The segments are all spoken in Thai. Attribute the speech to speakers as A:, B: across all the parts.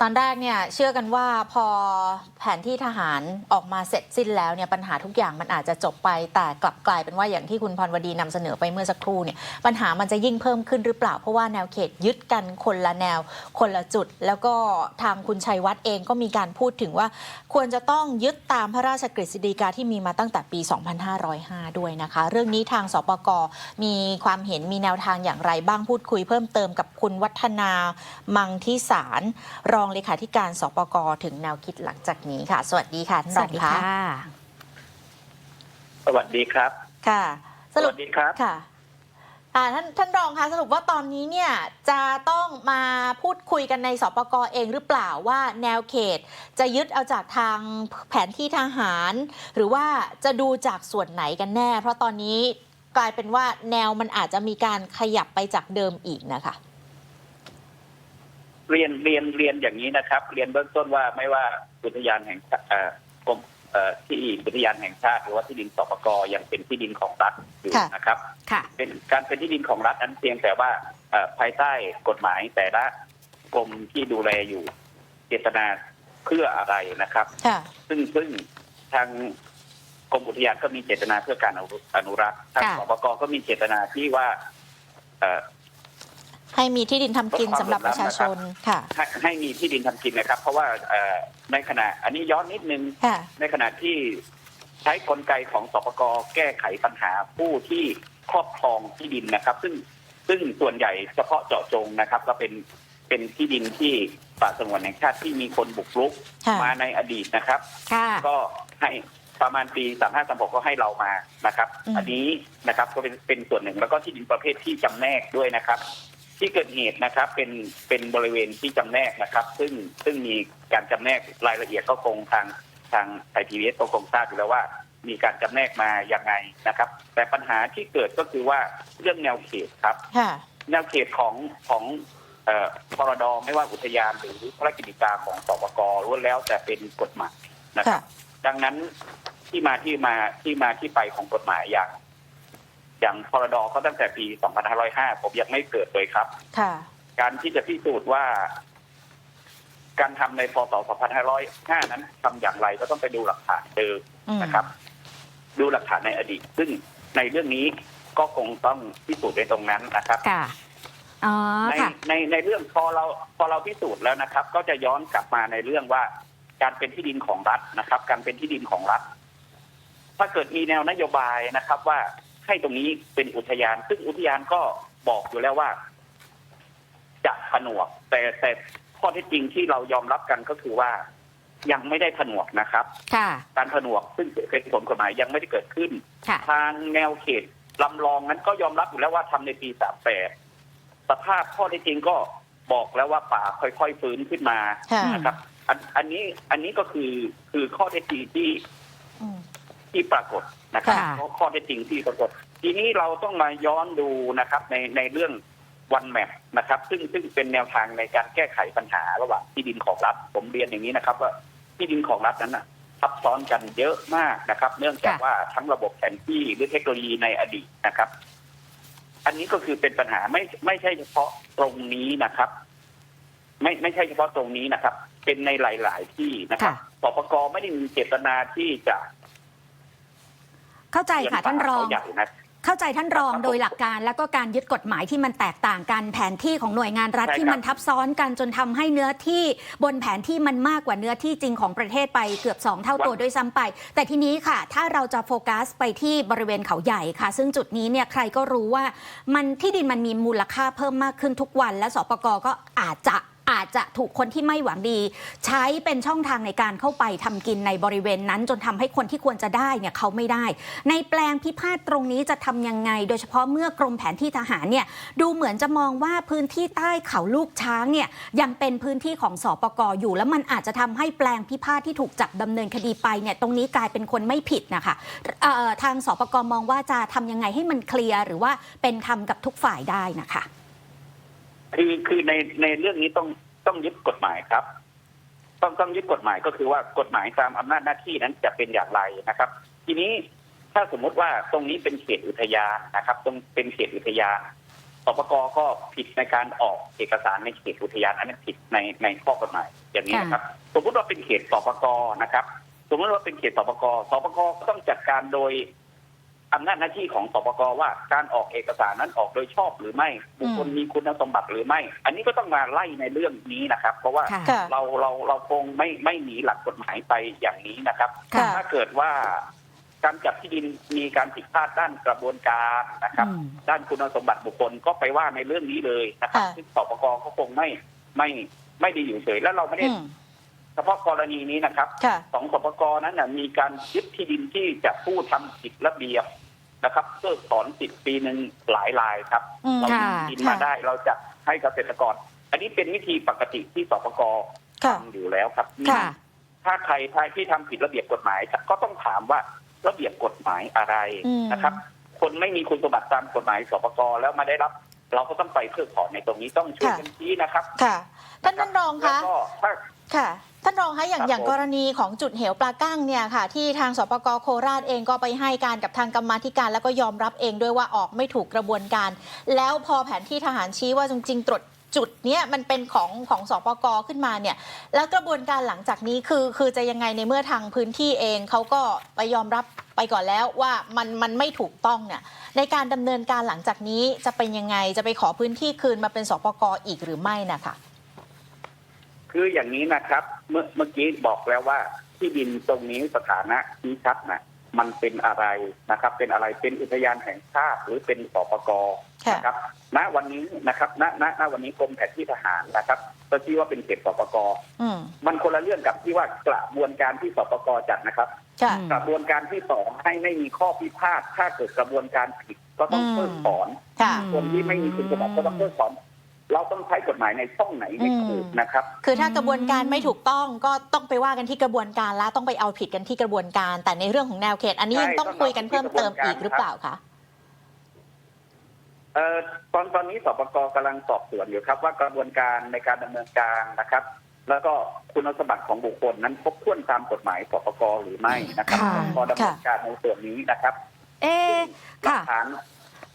A: ตอนแรกเนี่ยเชื่อกันว่าพอ ผนที่ทหารออกมาเสร็จสิ้นแล้วเนี่ยปัญหาทุกอย่างมันอาจจะจบไป แต่กลับกลายเป็นว่าอย่างที่คุณพรวดีนำเสนอไปเมื่อสักครู่เนี่ยปัญหามันจะยิ่งเพิ่มขึ้นหรือเปล่า เพราะว่าแนวเขตยึดกันคนละแนว คนละจุด แล้วก็ทางคุณชัยวัฒน์เองก็มีการพูดถึงว่า ควรจะต้องยึดตามพระราชกฤษฎีกาที่มีมาตั้งแต่ปี 2505 ด้วยนะคะ เรื่องนี้ทางสปกมีความเห็นมีแนวทางอย่างไรบ้างพูดคุยเพิ่มเติมกับคุณวัฒนามังทิสาร รองเลขาธิการสปกถึงแนวคิดหลังจากนี้ค่ะ สวัสดีค่ะท่าน
B: ส
A: รอ
B: วั
A: ง
B: สดี
A: คะ
B: ค่ะ
C: สวัสดีครับ
A: ค่ะส
C: ส
A: รุ
C: วั
A: ป
C: สดีครับ
A: ค่ะอ่าท่านท่านรองคะสรุปว่าตอนนี้เนี่ยจะต้องมาพูดคุยกันในสปกเองหรือเปล่าว่าแนวเขต จะยึดเอาจากทางแผนที่ทหาร หรือว่าจะดูจากส่วนไหนกันแน่ เพราะตอนนี้กลายเป็นว่าแนวมันอาจจะมีการขยับไปจากเดิมอีกนะคะ
C: เรียนเรียนเรียนอย่างนี้นะครับ เรียนเบื้องต้นว่าไม่ว่าอุทยานแห่งชาติเอ่อกรมเอ่อที่อุทยานแห่งชาติหรือว่าที่ดินสปกยังเป็นที่ดินของรัฐอยู่
A: ค่ะ
C: นะครับ
B: ค่ะ
C: เป็นการเป็นที่ดินของรัฐนั้นเพียงแต่ว่าเอ่อภายใต้กฎหมายแต่ละกรมที่ดูแลอยู่เจตนาเพื่ออะไรนะครับ
A: ค่ะ
C: ซึ่งซึ่งทางกรมอุทยานก็มีเจตนาเพื่อการอนุอนุรักษ์ทาง
B: ค่ะ
C: สปกก็มีเจตนาที่ว่าเอ่อ
A: ให้มีที่ดินทำกินสำหรับประชาชนค่ะ
C: ให้ให้มีที่ดินทำกินนะครับ เพราะว่าเอ่อในขณะอันนี้ย้อนนิดนึง
A: ค่ะ
C: ในขณะที่ใช้กลไกของสปกแก้ไขปัญหาผู้ที่ครอบครองที่ดินนะครับ ซึ่งซึ่งส่วนใหญ่เฉพาะเจาะจงนะครับ ก็เป็นเป็นที่ดินที่ป่าสงวนแห่งชาติที่มีคนบุกรุก
A: ค่ะ
C: มาในอดีตนะครับ
B: ค่ะ
C: ก็ให้ประมาณปีสามห้าสามหกก็ให้เรามานะครับ
A: อืม
C: อันนี้นะครับก็เป็นเป็นส่วนหนึ่งแล้วก็ที่ดินประเภทที่จำแนกด้วยนะครับ ที่เกิดเหตุนะครับเป็นเป็นบริเวณที่จำแนกนะครับ ซึ่งซึ่งมีการจำแนกรายละเอียดก็คงทางทางไอทีวีเอสก็คงทราบอยู่แล้วว่า มีการจำแนกมาอย่างไงนะครับ แต่ปัญหาที่เกิดก็คือว่าเรื่องแนวเขตครับ
A: ค่ะ
C: แนวเขตของของเอ่อพรดไม่ว่าอุทยานหรือพระราชกิจการของสปกล้วนแล้วแต่เป็นกฎหมายนะครับดังนั้นที่มาที่มาที่มาที่ไปของกฎหมายอย่าง อย่างพรดก็ตั้งแต่ปี 2505 ผมยังไม่เกิดเลยครับ
A: ค่ะ
C: การที่จะพิสูจน์ว่า การทำในพศ 2505 นั้นทำอย่างไรก็ต้องไปดูหลักฐานเดิม
A: อืม
C: นะครับ ดูหลักฐานในอดีต ซึ่งในเรื่องนี้ก็คงต้องพิสูจน์ในตรงนั้นนะครับ
B: ค่ะอ๋อ
C: ใน
B: ค่ะ
C: ในในเรื่องพอเราพอเราพิสูจน์แล้วนะครับ ก็จะย้อนกลับมาในเรื่องว่า การเป็นที่ดินของรัฐนะครับ การเป็นที่ดินของรัฐ ถ้าเกิดมีแนวนโยบายนะครับว่า ให้ตรงนี้เป็นอุทยาน ซึ่งอุทยานก็บอกอยู่แล้วว่า จะผนวก แต่แต่ข้อเท็จจริงที่เรายอมรับกันก็คือว่ายังไม่ได้ผนวกนะครับ
B: ค่ะ
C: การผนวกซึ่งเป็นผลกฎหมายยังไม่ได้เกิดขึ้น
B: ค่ะ
C: ทางแนวเขตลำลองนั้นก็ยอมรับอยู่แล้วว่าทำในปี38สภาพข้อเท็จจริงก็บอกแล้วว่าป่าค่อยๆฟื้นขึ้นมา
A: ค่ะ
C: นะครับอันอันนี้อันนี้ก็คือคือข้อเท็จจริงที่
A: อืม
C: ที่ปรากฏ นะครับ
B: ค่ะ
C: ข้อข้อเท็จจริงที่ปรากฏทีนี้เราต้องมาย้อนดูนะครับในในเรื่องวันแมปนะครับ ซึ่งซึ่งเป็นแนวทางในการแก้ไขปัญหาระหว่างที่ดินของรัฐ ผมเรียนอย่างนี้นะครับว่าที่ดินของรัฐนั้นนะซับซ้อนกันเยอะมากนะครับ เนื่องจาก
B: ค่ะ
C: ว่าทั้งระบบแผนที่หรือเทคโนโลยีในอดีตนะครับ อันนี้ก็คือเป็นปัญหาไม่ไม่ใช่เฉพาะตรงนี้นะครับ ไม่ไม่ใช่เฉพาะตรงนี้นะครับ เป็นในหลาย ๆ ที่นะครับ
B: ค่ะ
C: สปกไม่ได้มีเจตนาที่จะ
B: เข้าใจค่ะท่านรอง
C: เขใหญ่นะ
B: เข้าใจท่านรอง
C: ครับ
B: โดยหลักการแล้วก็การยึดกฎหมายที่มันแตกต่างกันแผนที่ของหน่วยงานรัฐ
C: ใช่ครับ
B: ที่มันทับซ้อนกันจนทำให้เนื้อที่บนแผนที่มันมากกว่าเนื้อที่จริงของประเทศไปเกือบ 2 เท่าตัวด้วยซ้ำไป แต่ทีนี้ค่ะ ถ้าเราจะโฟกัสไปที่บริเวณเขาใหญ่ค่ะ ซึ่งจุดนี้เนี่ยใครก็รู้ว่ามันที่ดินมันมีมูลค่าเพิ่มมากขึ้นทุกวัน และสปกก็อาจจะ อาจจะถูกคนที่ไม่หวังดี ใช้เป็นช่องทางในการเข้าไปทำกินในบริเวณนั้น จนทำให้คนที่ควรจะได้เนี่ยเขาไม่ได้ ในแปลงพิพาทตรงนี้จะทำยังไง โดยเฉพาะเมื่อกรมแผนที่ทหารเนี่ยดูเหมือนจะมองว่าพื้นที่ใต้เขาลูกช้างเนี่ยยังเป็นพื้นที่ของสอปกอยู่ แล้วมันอาจจะทำให้แปลงพิพาทที่ถูกจับดำเนินคดีไปเนี่ยตรงนี้กลายเป็นคนไม่ผิดนะคะทางสปกมองว่าจะทำยังไงให้มันเคลียร์หรือว่าเป็นธรรมกับทุกฝ่ายได้นะคะ
C: คือคือในในเรื่องนี้ต้อง ต้องยึดกฎหมายครับ ต้องต้องยึดกฎหมายก็คือว่ากฎหมายตามอำนาจหน้าที่นั้นจะเป็นอย่างไรนะครับ ทีนี้ถ้าสมมุติว่าตรงนี้เป็นเขตอุทยานนะครับ ตรงเป็นเขตอุทยานสปกก็ผิดในการออกเอกสารในเขตอุทยานอันนั้นผิดในในข้อกฎหมายอย่างนี้นะครับ สมมติว่าเป็นเขตสปกนะครับ สมมติว่าเป็นเขตสปกสปกก็ต้องจัดการโดย อำนาจหน้าที่ของสปกว่าการออกเอกสารนั้นออกโดยชอบหรือไม่บุคคลมีคุณสมบัติหรือไม่ อันนี้ก็ต้องมาไล่ในเรื่องนี้นะครับ เพราะว่า
B: ค่ะ
A: ค่ะ
C: เราเราเราคงไม่ไม่หนีหลักกฎหมายไปอย่างนี้นะครับ
A: ค่ะ
C: ถ้าเกิดว่าการจัดที่ดินมีการผิดพลาดด้านกระบวนการนะครับ
B: อืม
C: ด้านคุณสมบัติบุคคลก็ไปว่าในเรื่องนี้เลยนะครับ
A: ค่ะ
C: ซึ่งสปกก็คงไม่ไม่ไม่ได้อยู่เฉย แล้วเราไม่ได้
A: อืม
C: เฉพาะกรณีนี้นะครับ
A: ค่ะ
C: สองสปกนั้นนะมีการยึดที่ดินที่จะผู้ทำผิดระเบียบ นะครับเพิกถอนสิทธิ์ปีหนึ่งหลายรายครับ
A: อืม
C: เรา
B: ค่ะ
C: ยึดดินมาได้เราจะให้เกษตรกร อันนี้เป็นวิธีปกติที่สปก
A: ค่ะ
C: ทำอยู่แล้วครับ
B: ค่ะ
C: ถ้าใครใครที่ทำผิดระเบียบกฎหมาย ก็ต้องถามว่าระเบียบกฎหมายอะไร
A: อืม
C: นะครับ คนไม่มีคุณสมบัติตามกฎหมายสปกแล้วมาได้รับ เราก็ต้องไปเพิกถอนในตรงนี้ต้องช่วยกันชี้นะครับ
A: ค่ะ ท่านท่านรอง
C: แล้ว
A: คะ
C: ก็ถ้า
A: ค่ะท่านรองคะอย่าง
C: ครับ
A: อย่าง
C: ผม
A: กรณีของจุดเหวปลากั้งเนี่ยค่ะ ที่ทางสปกโคราชเองก็ไปให้การกับทางกรรมาธิการ แล้วก็ยอมรับเองด้วยว่าออกไม่ถูกกระบวนการ แล้วพอแผนที่ทหารชี้ว่าจริงๆตรวจจุดเนี้ยมันเป็นของของสปกขึ้นมาเนี่ย แล้วกระบวนการหลังจากนี้คือคือจะยังไงในเมื่อทางพื้นที่เองเขาก็ไปยอมรับไปก่อนแล้วว่ามันมันไม่ถูกต้องเนี่ยในการดำเนินการหลังจากนี้จะเป็นยังไงจะไปขอพื้นที่คืนมาเป็นสปกอีกหรือไม่นะคะ
C: คืออย่างนี้นะครับ เมื่อเมื่อกี้บอกแล้วว่า ที่ดินตรงนี้สถานะชี้ชัดนะมันเป็นอะไรนะครับ เป็นอะไรเป็นอุทยานแห่งชาติหรือเป็นสปก
A: ค่ะ
C: นะครับ ณวันนี้นะครับ ณณณวันนี้กรมแผนที่ทหารนะครับก็ชี้ว่าเป็นเขตสปก
A: อืม
C: มันคนละเรื่องกับที่ว่ากระบวนการที่สปกจัดนะครับ
A: ค่ะ
B: อืม
C: กระบวนการที่สองให้ไม่มีข้อพิพาทถ้าเกิดกระบวนการผิดก็ต้อง
A: อืม
C: เพิกถอน
A: ค่ะ
C: คนที่ไม่มีคุณสมบัติก็ต้องเพิกถอน เราต้องใช้กฎหมายในช่องไหนให้ถูกนะครับ
A: คือถ้ากระบวนการไม่ถูกต้องก็ต้องไปว่ากันที่กระบวนการแล้วต้องไปเอาผิดกันที่กระบวนการ แต่ในเรื่องของแนวเขต อันนี้
C: ใช่
A: ยังต้องคุยกันเพิ่มเติมอีกหรือเปล่าคะ
C: เอ่อตอนตอนนี้สปกกำลังสอบสวนอยู่ครับ ว่ากระบวนการในการดำเนินการนะครับ แล้วก็คุณสมบัติของบุคคลนั้นครบถ้วนตามกฎหมายสปกหรือไม่นะครับ
B: ค่ะ
C: พอดำเนินการในส่วนนี้นะครับ
B: เอ๊ะ
C: หลั
B: ค่ะ
C: กฐาน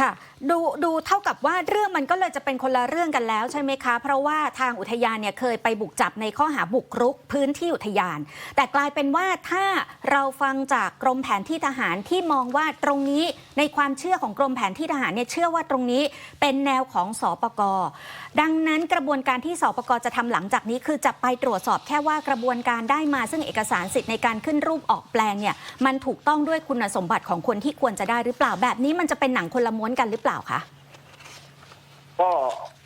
B: ค่ะดูดูเท่ากับว่าเรื่องมันก็เลยจะเป็นคนละเรื่องกันแล้วใช่ไหมคะ เพราะว่าทางอุทยานเนี่ยเคยไปบุกจับในข้อหาบุกรุกพื้นที่อุทยาน แต่กลายเป็นว่าถ้าเราฟังจากกรมแผนที่ทหารที่มองว่าตรงนี้ในความเชื่อของกรมแผนที่ทหารเนี่ยเชื่อว่าตรงนี้เป็นแนวของสอปกดังนั้นกระบวนการที่สปกจะทำหลังจากนี้ คือจะไปตรวจสอบแค่ว่ากระบวนการได้มา ซึ่งเอกสารสิทธิ์ในการขึ้นรูปออกแปลงเนี่ยมันถูกต้องด้วยคุณสมบัติของคนที่ควรจะได้หรือเปล่าแบบนี้มันจะเป็นหนังคนละม้วนกันหรือเปล่าคะ
C: ก็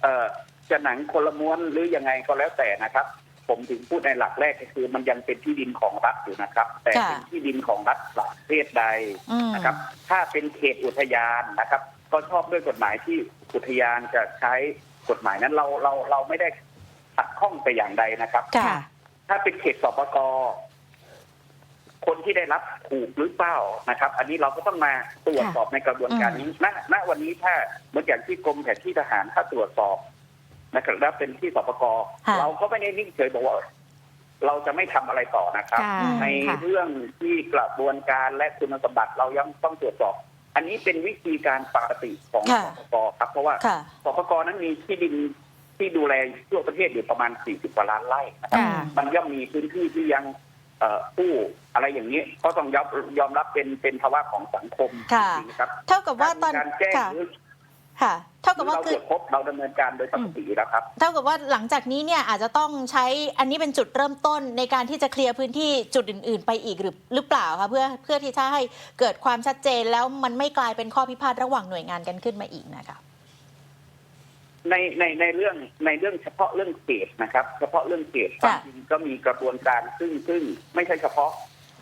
C: เอ่อจะหนังคนละม้วนหรือยังไงก็แล้วแต่นะครับ ผมถึงพูดในหลักแรกก็คือ มันยังเป็นที่ดินของรัฐอยู่นะครับ แต่
A: ค่ะ
C: เป็นที่ดินของรัฐประเภทใด
A: อืม
C: นะครับ ถ้าเป็นเขตอุทยานนะครับ ก็ชอบด้วยกฎหมายที่อุทยานจะใช้กฎหมายนั้นเราเราเราไม่ได้ขัดข้องแต่อย่างใดนะครับ
A: ค่ะ
C: ถ้าเป็นเขตสปก คนที่ได้รับถูกหรือเปล่านะครับ อันนี้เราก็ต้องมาตรวจสอบในกระบวนการนี้ณณวันนี้ถ้าเหมือนอย่างที่กรมแผนที่ทหารถ้าตรวจสอบนะครับแล้วเป็นที่สปก
A: ค่ะ
C: เราก็ไม่ได้นิ่งเฉยบอกว่าเราจะไม่ทำอะไรต่อนะครับ
B: ค่ะ
C: ใน
B: ค่ะ
C: เรื่องที่กระบวนการและคุณสมบัติเรายังต้องตรวจสอบ อันนี้เป็นวิธีการปกติของ
A: ค่ะ
C: สปกครับ เพราะว่า
A: ค่ะ
C: สปกนั้นมีที่ดินที่ดูแลทั่วประเทศอยู่ประมาณ 40 กว่าล้านไร่นะครับ
B: ค่ะ
C: มันย่อมมีพื้นที่ที่ยังเอ่อ ผู้อะไรอย่างนี้ก็ต้องยอมยอมรับเป็นเป็นภาวะของสังคม
A: ค่ะ
C: จริงๆครับ
A: เท่ากับว่าตอน
C: การแจ้ง
A: ค่ะ
C: หรือ
A: ค่ะเท่ากับ
C: เรา
A: ว่า
C: ต
A: คื
C: ร
A: อ
C: วจพบเราดำเนินการโดยปกติอยู่แล้วครับ
A: เท่ากับว่าหลังจากนี้เนี่ยอาจจะต้องใช้อันนี้เป็นจุดเริ่มต้นในการที่จะเคลียร์พื้นที่จุดอื่น ๆ ไปอีกหรือหรือเปล่าคะเพื่อเพื่อที่จะให้เกิดความชัดเจนแล้วมันไม่กลายเป็นข้อพิพาทระหว่างหน่วยงานกันขึ้นมาอีกนะคะ
C: ในในในเรื่องในเรื่องเฉพาะเรื่องเขตนะครับ เฉพาะเรื่องเขตความ
A: ค่ะ
C: จริงก็มีกระบวนการซึ่งซึ่งไม่ใช่เฉพาะ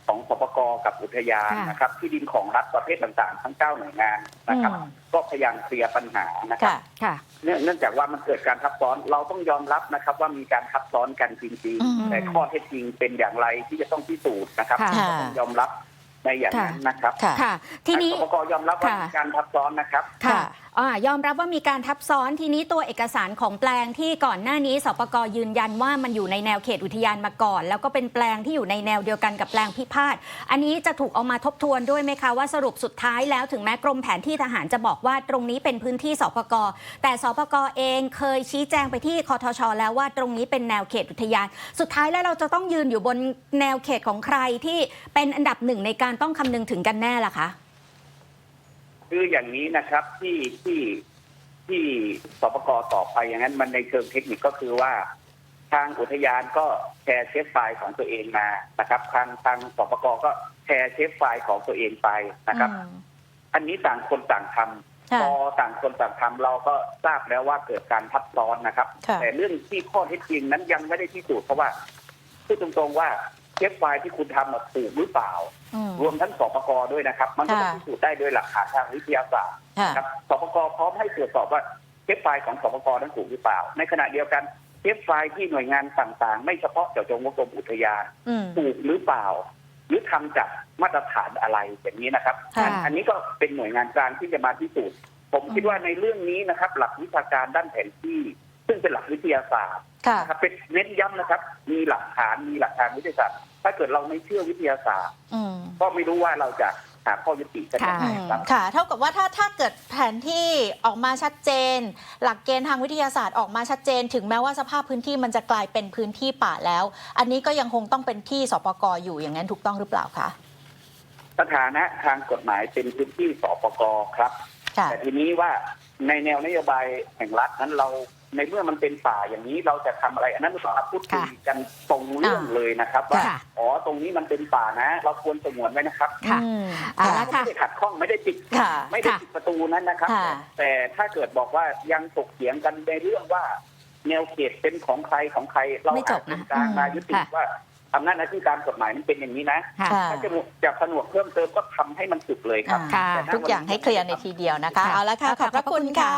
C: ของสปกกับอุทยาน
B: ค่ะ
C: นะครับ ที่ดินของรัฐประเภทต่างๆ ทั้งเก้าหน่วยงานนะครับ
A: อืม
C: ก็พยายามเคลียร์ปัญหานะครับ
A: ค่ะ
B: ค่ะ
C: เนื่องเนื่องจากว่ามันเกิดการทับซ้อนเราต้องยอมรับนะครับ ว่ามีการทับซ้อนกันจริง
A: อืม
C: ๆแต่ข้อเท็จจริงเป็นอย่างไรที่จะต้องพิสูจน์นะครับ
B: ค่ะ
C: ก็ต้องยอมรับในอย่างนั้นนะครับ
A: ค่ะ
B: ค่ะทีนี้
C: สปกยอมรับว่า
B: ค่ะ
C: มีการทับซ้อนนะครับ
B: ค่ะ อยอมรับว่ามีการทับซ้อนทีนี้ตัวเอกสารของแปลงที่ก่อนหน้านี้สปกยืนยันว่ามันอยู่ในแนวเขตอุทยานมาก่อน แล้วก็เป็นแปลงที่อยู่ในแนวเดียวกันกับแปลงพิพาทอันนี้จะถูกเอามาทบทวนด้วยไหมคะว่าสรุปสุดท้ายแล้วถึงแม้กรมแผนที่ทหารจะบอกว่าตรงนี้เป็นพื้นที่สปกแต่สปกเองเคยชี้แจงไปที่คอทช แล้วว่าตรงนี้เป็นแนวเขตอุทยาน สุดท้ายแล้วเราจะต้องยืนอยู่บนแนวเขตของใครที่เป็นอันดับหนึ่งในการต้องคำนึงถึงกันแน่ล่ะคะ
C: คืออย่างนี้นะครับที่ที่ที่สปกต่อไปอย่างนั้นมันในเชิงเทคนิคก็คือว่า ทางอุทยานก็แชร์เชฟไฟล์ของตัวเองมานะครับ ทางทางสปกก็แชร์เชฟไฟล์ของตัวเองไปนะครับ
A: อืม
C: อันนี้ต่างคนต่างทำ
A: ค่ะ
C: พอต่างคนต่างทำเราก็ทราบแล้วว่าเกิดการทับซ้อนนะครับ
A: ค่ะ
C: แต่เรื่องที่ข้อเท็จจริงนั้นยังไม่ได้พิสูจน์เพราะว่าพูดตรงๆว่า เชฟไฟล์ที่คุณทำน่ะถูกหรือเปล่า
A: อืม
C: รวมทั้งสปกด้วยนะครับ มันก็ต้อง
A: ค่ะ
C: พิสูจน์ได้โดยหลักฐานทางวิทยาศาสตร์
A: ค่ะ
C: ครับสปกพร้อมให้ตรวจสอบว่าเชฟไฟล์ของสปกนั้นถูกหรือเปล่า ในขณะเดียวกันเชฟไฟล์ที่หน่วยงานต่างๆ ไม่เฉพาะเจาะจงว่ากรมอุทยาน
A: อืม
C: ถูกหรือเปล่า หรือทำจากมาตรฐานอะไรอย่างนี้นะครับ
A: ค่ะ
C: อันนี้ก็เป็นหน่วยงานกลางที่จะมาพิสูจน์ผมคิดว่าในเรื่องนี้นะครับ หลักวิชาการด้านแผนที่ ซึ่งเป็นหลักวิทยาศาสตร์
A: ค่ะ
C: นะครับเป็นเน้นย้ำนะครับ มีหลักฐานมีหลักฐานวิทยาศาสตร์ ถ้าเกิดเราไม่เชื่อวิทยาศาสตร์
A: อืม
C: ก็ไม่รู้ว่าเราจะหาข้อยุติกันยังไง
A: อืม
C: ครับ
A: ค่ะ เท่ากับว่าถ้าถ้าเกิดแผนที่ออกมาชัดเจน หลักเกณฑ์ทางวิทยาศาสตร์ออกมาชัดเจน ถึงแม้ว่าสภาพพื้นที่มันจะกลายเป็นพื้นที่ป่าแล้ว อันนี้ก็ยังคงต้องเป็นที่สปกอยู่อย่างนั้นถูกต้องหรือเปล่าคะ
C: สถานะทางกฎหมายเป็นพื้นที่สปกครับ
A: ค่ะ
C: แต่ทีนี้ว่าในแนวนโยบายแห่งรัฐนั้นเรา ในเมื่อมันเป็นป่าอย่างนี้เราจะทำอะไรอันนั้นเราพูดคุยกันตรงเรื่องเลยนะครับ ว่า
B: ค่ะ
C: อ๋อตรงนี้มันเป็นป่านะ เราควรสงวนไว้นะครับ
B: ค่ะ
A: อืม
B: เอา
A: ค่ะ
B: ละค่ะ
C: ไม่ได้ขัดข้องไม่ได้ปิด
A: ค่ะ
C: ไม่ได้ปิดประตูนั้นนะครับ
A: ค่ะ
C: แต่ถ้าเกิดบอกว่ายังถกเถียงกันในเรื่องว่า แนวเขตเป็นของใครของใครเรา
B: ไม่จบนะ
C: อาจเป็นการมายุติ
B: ค่ะ
C: ว่าอำนาจหน้าที่การกฎหมายมันเป็นอย่างนี้นะ
B: ค่ะ
A: ค่ะ
C: ถ้าจะจะผนวกเพิ่มเติมก็ทำให้มันสุดเลยครับ
B: ค่ะ
C: แต่ณ
A: ทุกอย่างให้เคลียร์ในทีเดียวนะคะ
B: ค่ะ
A: เอาละค่ะ ขอบพระคุณค่ะ